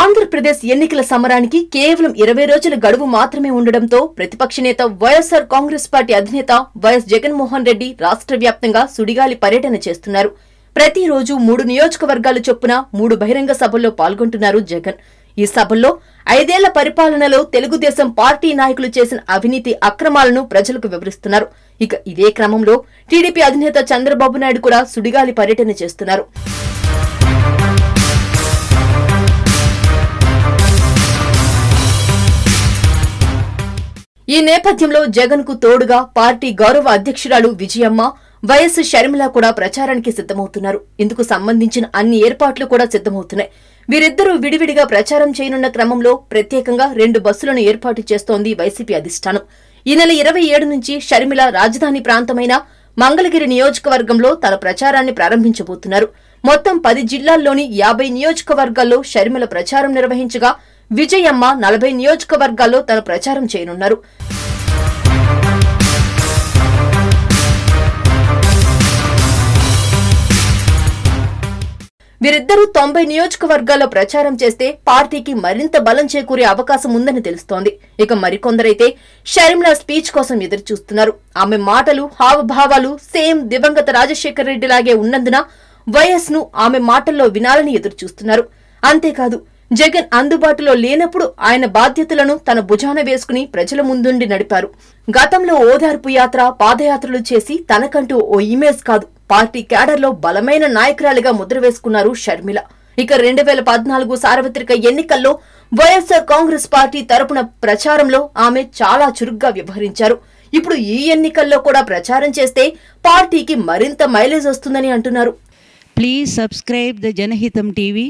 ఆంధ్రప్రదేశ్ ఎన్నికల సమరానికి కేవలం ఇరవై రోజుల గడువు మాత్రమే ఉండడంతో ప్రతిపక్ష నేత వైఎస్సార్ కాంగ్రెస్ పార్టీ అధినేత వైఎస్ జగన్మోహన్ రెడ్డి రాష్ట్ర వ్యాప్తంగా సుడిగాలి పర్యటన చేస్తున్నారు. ప్రతిరోజు మూడు నియోజకవర్గాలు చొప్పున మూడు బహిరంగ సభల్లో పాల్గొంటున్నారు జగన్. ఈ సభల్లో ఐదేళ్ళ పరిపాలనలో తెలుగుదేశం పార్టీ నాయకులు చేసిన అవినీతి అక్రమాలను ప్రజలకు వివరిస్తున్నారు. ఇక ఇదే క్రమంలో టీడీపీ అధినేత చంద్రబాబు నాయుడు కూడా సుడిగాలి పర్యటన చేస్తున్నారు. ఈ నేపథ్యంలో జగన్కు తోడుగా పార్టీ గౌరవ అధ్యక్షురాలు విజయమ్మ వైఎస్ షర్మిల కూడా ప్రచారానికి సిద్దమవుతున్నారు ఇందుకు సంబంధించిన అన్ని ఏర్పాట్లు కూడా సిద్దమవుతున్నాయి వీరిద్దరూ విడివిడిగా ప్రచారం చేయనున్న క్రమంలో ప్రత్యేకంగా రెండు బస్సులను ఏర్పాటు చేస్తోంది వైసీపీ అధిష్టానం. ఈ నెల ఇరవై ఏడు నుంచి షర్మిల రాజధాని ప్రాంతమైన మంగళగిరి నియోజకవర్గంలో తన ప్రచారాన్ని ప్రారంభించబోతున్నారు. మొత్తం పది జిల్లాల్లోని యాభై నియోజకవర్గాల్లో షర్మిల ప్రచారం నిర్వహించగా విజయమ్మ నలభై నియోజకవర్గాల్లో తన ప్రచారం చేయనున్నారు. వీరిద్దరూ తొంభై నియోజకవర్గాల్లో ప్రచారం చేస్తే పార్టీకి మరింత బలం చేకూరే అవకాశం ఉందని తెలుస్తోంది. ఇక మరికొందరైతే షర్మిలా స్పీచ్ కోసం ఎదురు చూస్తున్నారు ఆమె మాటలు హావభావాలు సేమ్ దివంగత రాజశేఖర రెడ్డిలాగే ఉన్నందున వైఎస్ను ఆమె మాటల్లో వినాలని ఎదురు చూస్తున్నారు అంతేకాదు జగన్ అందుబాటులో లేనప్పుడు ఆయన బాధ్యతలను తన భుజాన వేసుకుని ప్రజల ముందుండి నడిపారు. గతంలో ఓదార్పు యాత్ర పాదయాత్రలు చేసి తనకంటూ ఓ ఇమేజ్ కాదు. పార్టీ క్యాడర్లో బలమైన నాయకురాలిగా ముద్ర వేసుకున్నారు షర్మిల. ఇక రెండు వేల పద్నాలుగు సార్వత్రిక ఎన్నికల్లో వైఎస్ఆర్ కాంగ్రెస్ పార్టీ తరపున ప్రచారంలో ఆమె చాలా చురుగ్గా వ్యవహరించారు. ఇప్పుడు ఈ ఎన్నికల్లో కూడా ప్రచారం చేస్తే పార్టీకి మరింత మైలేజ్ వస్తుందని అంటున్నారు. Please subscribe the Janahitam TV